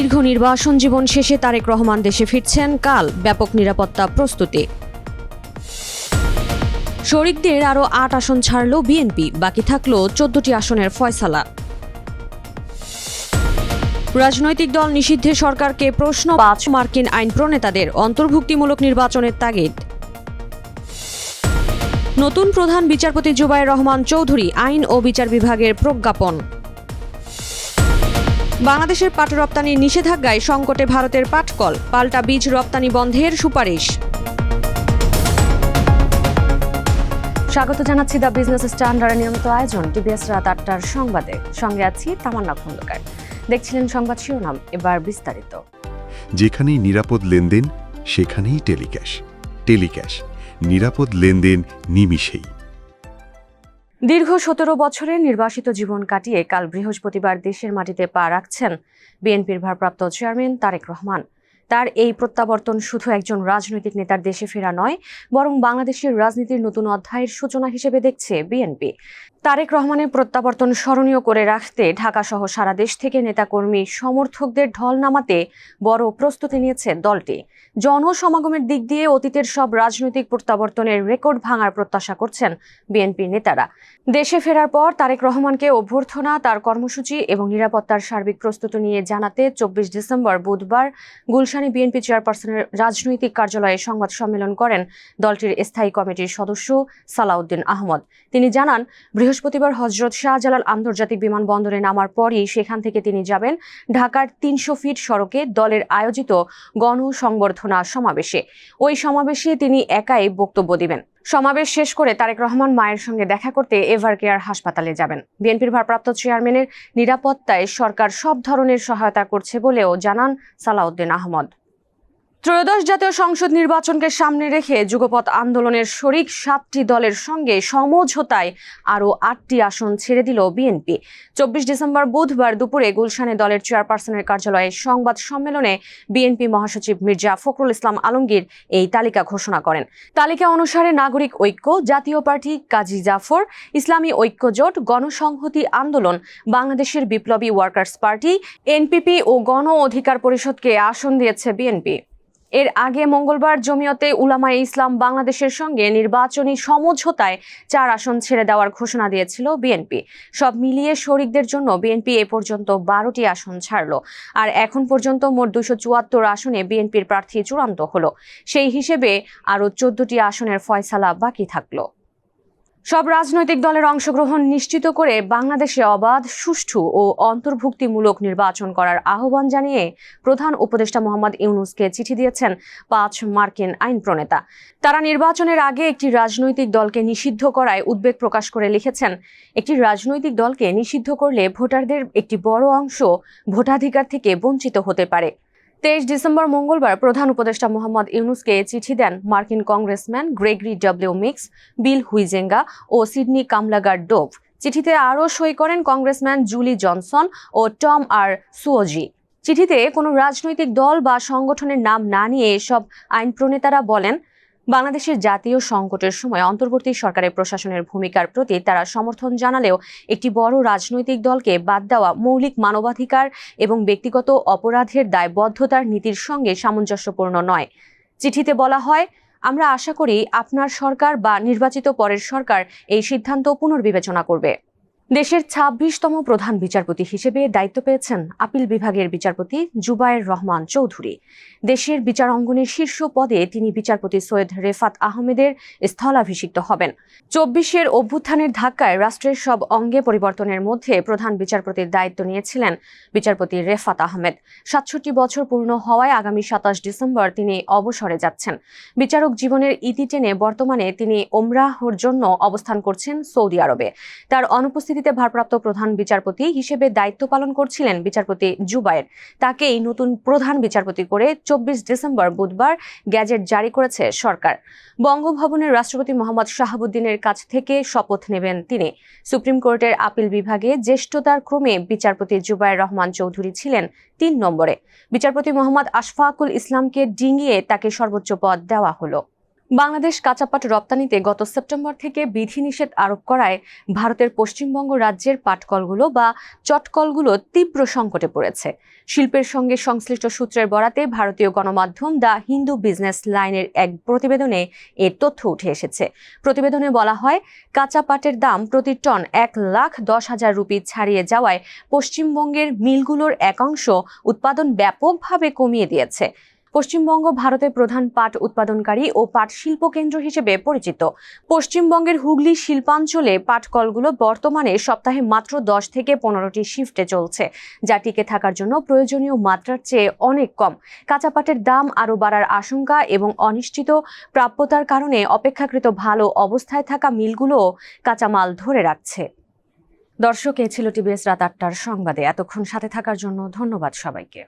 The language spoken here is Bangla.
দীর্ঘ নির্বাসন জীবন শেষে তারেক রহমান দেশে ফিরছেন। কাল ব্যাপক নিরাপত্তা প্রস্তুতি। শরিকদের আরও আট আসন ছাড়ল বিএনপি, বাকি থাকল চোদ্দটি আসনের ফয়সালা। রাজনৈতিক দল নিষিদ্ধে সরকারকে প্রশ্ন, পাঁচ মার্কিন আইন প্রণেতাদের অন্তর্ভুক্তিমূলক নির্বাচনের তাগিদ। নতুন প্রধান বিচারপতি জুবাইর রহমান চৌধুরী আইন ও বিচার বিভাগের প্রজ্ঞাপন। বাংলাদেশের পাট রপ্তানি নিষেধাজ্ঞায় সংকটে ভারতের পাটকল পাল্টা বীজ রপ্তানি বন্ধের সুপারিশ। স্বাগত জানাচ্ছি দ্য বিজনেস স্ট্যান্ডার্ড নিয়মিত আয়োজন টিবিএস রাত আটটার সংবাদে। সঙ্গে আছি তামান্না খন্দকার। দেখছিলেন সংবাদ শিরোনাম এবার বিস্তারিত। যেখানেই নিরাপদ লেনদেন সেখানেই টেলিক্যাশ। টেলিক্যাশ নিরাপদ লেনদেন নিমিষেই দীর্ঘ সতেরো বছরের নির্বাসিত জীবন কাটিয়ে কাল বৃহস্পতিবার দেশের মাটিতে পা রাখছেন বিএনপির ভারপ্রাপ্ত চেয়ারম্যান তারেক রহমান। তার এই প্রত্যাবর্তন শুধু একজন রাজনৈতিক নেতার দেশে ফেরা নয়, বরং বাংলাদেশের রাজনীতির নতুন অধ্যায়ের সূচনা হিসেবে দেখছে বিএনপি। তারেক রহমানের প্রত্যাবর্তন স্মরণীয় করে রাখতে ঢাকা সহ সারা দেশ থেকে নেতাকর্মী, সমর্থকদের ঢল নামাতে বড় প্রস্তুতি নিয়েছে দলটি। জনসমাগমের দিক দিয়ে অতীতের সব রাজনৈতিক প্রত্যাবর্তনের রেকর্ড ভাঙার প্রত্যাশা করছেন বিএনপি নেতারা। দেশে ফেরার পর তারেক রহমানকে অভ্যর্থনা, তার কর্মসূচি এবং নিরাপত্তার সার্বিক প্রস্তুতি নিয়ে জানাতে চব্বিশ ডিসেম্বর বুধবার গুলশানে বিএনপি চেয়ারপারসনের রাজনৈতিক কার্যালয়ে সংবাদ সম্মেলন করেন দলটির স্থায়ী কমিটির সদস্য সালাউদ্দিন আহমদ। তিনি জানান বৃহস্পতিবার হজরত শাহজালাল আন্তর্জাতিক বিমানবন্দরে নামার পরই সেখান থেকে তিনি যাবেন ঢাকার তিনশো ফিট সড়কে দলের আয়োজিত গণসংবর্ধনা সমাবেশে। ওই সমাবেশে তিনি একাই বক্তব্য দিবেন। সমাবেশ শেষ করে তারেক রহমান মায়ের সঙ্গে দেখা করতে এভার কেয়ার হাসপাতালে যাবেন। বিএনপির ভারপ্রাপ্ত চেয়ারম্যানের নিরাপত্তায় সরকার সব ধরনের সহায়তা করছে বলেও জানান সালাউদ্দিন আহমদ। ত্রয়োদশ জাতীয় সংসদ নির্বাচনকে সামনে রেখে যুগপৎ আন্দোলনের শরিক সাতটি দলের সঙ্গে সমঝোতায় আরও আটটি আসন ছেড়ে দিল বিএনপি। চব্বিশ ডিসেম্বর বুধবার দুপুরে গুলশানে দলের চেয়ারপারসনের কার্যালয়ে সংবাদ সম্মেলনে বিএনপি মহাসচিব মির্জা ফখরুল ইসলাম আলমগীর এই তালিকা ঘোষণা করেন। তালিকা অনুসারে নাগরিক ঐক্য, জাতীয় পার্টি, কাজী জাফর, ইসলামী ঐক্য জোট, গণসংহতি আন্দোলন, বাংলাদেশের বিপ্লবী ওয়ার্কার্স পার্টি, এনপিপি ও গণ অধিকার পরিষদকে আসন দিয়েছে বিএনপি। এর আগে মঙ্গলবার জমিয়তে উলামায়ে ইসলাম বাংলাদেশের সঙ্গে নির্বাচনী সমঝোতায় চার আসন ছেড়ে দেওয়ার ঘোষণা দিয়েছিল বিএনপি। সব মিলিয়ে শরিকদের জন্য বিএনপি এ পর্যন্ত বারোটি আসন ছাড়ল। আর এখন পর্যন্ত মোট দুশো চুয়াত্তর আসনে বিএনপির প্রার্থী চূড়ান্ত হলো। সেই হিসেবে আরও চোদ্দটি আসনের ফয়সালা বাকি থাকল। সব রাজনৈতিক দলের অংশগ্রহণ নিশ্চিত করে বাংলাদেশে অবাধ, সুষ্ঠু ও অন্তর্ভুক্তিমূলক নির্বাচন করার আহ্বান জানিয়ে প্রধান উপদেষ্টা মোহাম্মদ ইউনুসকে চিঠি দিয়েছেন পাঁচ মার্কিন আইন প্রণেতা। তারা নির্বাচনের আগে একটি রাজনৈতিক দলকে নিষিদ্ধ করায় উদ্বেগ প্রকাশ করে লিখেছেন, একটি রাজনৈতিক দলকে নিষিদ্ধ করলে ভোটারদের একটি বড় অংশ ভোটাধিকার থেকে বঞ্চিত হতে পারে। তেইশ ডিসেম্বর মঙ্গলবার প্রধান উপদেষ্টা মোহাম্মদ ইউনুসকে চিঠি দেন মার্কিন congressman Gregory W Meeks, Bill Huizenga ও সিডনি কামলাগার ডোভ। চিঠিতে আরও সই করেন কংগ্রেসম্যান জুলি জনসন ও টম আর সুওজি চিঠিতে কোনো রাজনৈতিক দল বা সংগঠনের নাম না নিয়ে এসব আইন প্রণেতারা বলেন বাংলাদেশের জাতীয় সংকটের সময় অন্তর্বর্তী সরকারের প্রশাসনের ভূমিকার প্রতি তারা সমর্থন জানালেও একটি বড় রাজনৈতিক দলকে বাদ দেওয়া মৌলিক মানবাধিকার এবং ব্যক্তিগত অপরাধের দায়বদ্ধতার নীতির সঙ্গে সামঞ্জস্যপূর্ণ নয়। চিঠিতে বলা হয়, আমরা আশা করি আপনার সরকার বা নির্বাচিত পরের সরকার এই সিদ্ধান্ত পুনর্বিবেচনা করবে। দেশের ছাব্বিশতম প্রধান বিচারপতি হিসেবে দায়িত্ব পেয়েছেন আপিল বিভাগের বিচারপতি জুবায়ের রহমান চৌধুরী। দেশের বিচার অঙ্গনের শীর্ষ পদে তিনি বিচারপতি সৈয়দ রেফাত আহমেদের স্থলাভিষিক্ত হবেন। চব্বিশের অভ্যুত্থানের ধাক্কায় রাষ্ট্রের সব অঙ্গে পরিবর্তনের মধ্যে প্রধান বিচারপতির দায়িত্ব নিয়েছিলেন বিচারপতি রেফাত আহমেদ। সাতষট্টি বছর পূর্ণ হওয়ায় আগামী সাতাশ ডিসেম্বর তিনি অবসরে যাচ্ছেন। বিচারক জীবনের ইতি টেনে বর্তমানে তিনি ওমরাহর জন্য অবস্থান করছেন সৌদি আরবে। তার অনুপস্থিতিতে ভারপ্রাপ্ত প্রধান বিচারপতি হিসেবে দায়িত্ব পালন করছিলেন বিচারপতি জুবায়ের। তাকেই নতুন প্রধান বিচারপতি করে চব্বিশ ডিসেম্বর বুধবার গ্যাজেট জারি করেছে সরকার। বঙ্গভবনের রাষ্ট্রপতি মোহাম্মদ শাহাবুদ্দিনের কাছ থেকে শপথ নেবেন তিনি। সুপ্রিম কোর্টের আপিল বিভাগে জ্যেষ্ঠতার ক্রমে বিচারপতি জুবায়ের রহমান চৌধুরী ছিলেন তিন নম্বরে। বিচারপতি মোহাম্মদ আশফাকুল ইসলামকে ডিঙিয়ে তাকে সর্বোচ্চ পদ দেওয়া হলো। বাংলাদেশ কাঁচাপাট রপ্তানিতে গত সেপ্টেম্বর থেকে বিধিনিষেধ আরোপ করায় ভারতের পশ্চিমবঙ্গ রাজ্যের পাটকলগুলো বা চটকলগুলো তীব্র সংকটে পড়েছে। শিল্পের সঙ্গে সংশ্লিষ্ট সূত্রের বরাতে ভারতীয় গণমাধ্যম দ্য হিন্দু বিজনেস লাইনের এক প্রতিবেদনে এর তথ্য উঠে এসেছে। প্রতিবেদনে বলা হয় কাঁচা পাটের দাম প্রতি টন এক লাখ দশ হাজার রুপি ছাড়িয়ে যাওয়ায় পশ্চিমবঙ্গের মিলগুলোর একাংশ উৎপাদন ব্যাপকভাবে কমিয়ে দিয়েছে। পশ্চিমবঙ্গ ভারতের প্রধান পাট উৎপাদনকারী ও পাট শিল্প কেন্দ্র হিসেবে পরিচিত। পশ্চিমবঙ্গের হুগলি শিল্পাঞ্চলে পাট কলগুলো বর্তমানে সপ্তাহে মাত্র দশ থেকে পনেরোটি শিফটে চলছে, যা টিকে থাকার জন্য প্রয়োজনীয় মাত্রার চেয়ে অনেক কম। কাঁচা পাটের দাম আরও বাড়ার আশঙ্কা এবং অনিশ্চিত প্রাপ্যতার কারণে অপেক্ষাকৃত ভালো অবস্থায় থাকা মিলগুলোও কাঁচামাল ধরে রাখছে। দর্শক, এ ছিল টিবিএস রাত আটটার সংবাদে। এতক্ষণ সাথে থাকার জন্য ধন্যবাদ সবাইকে।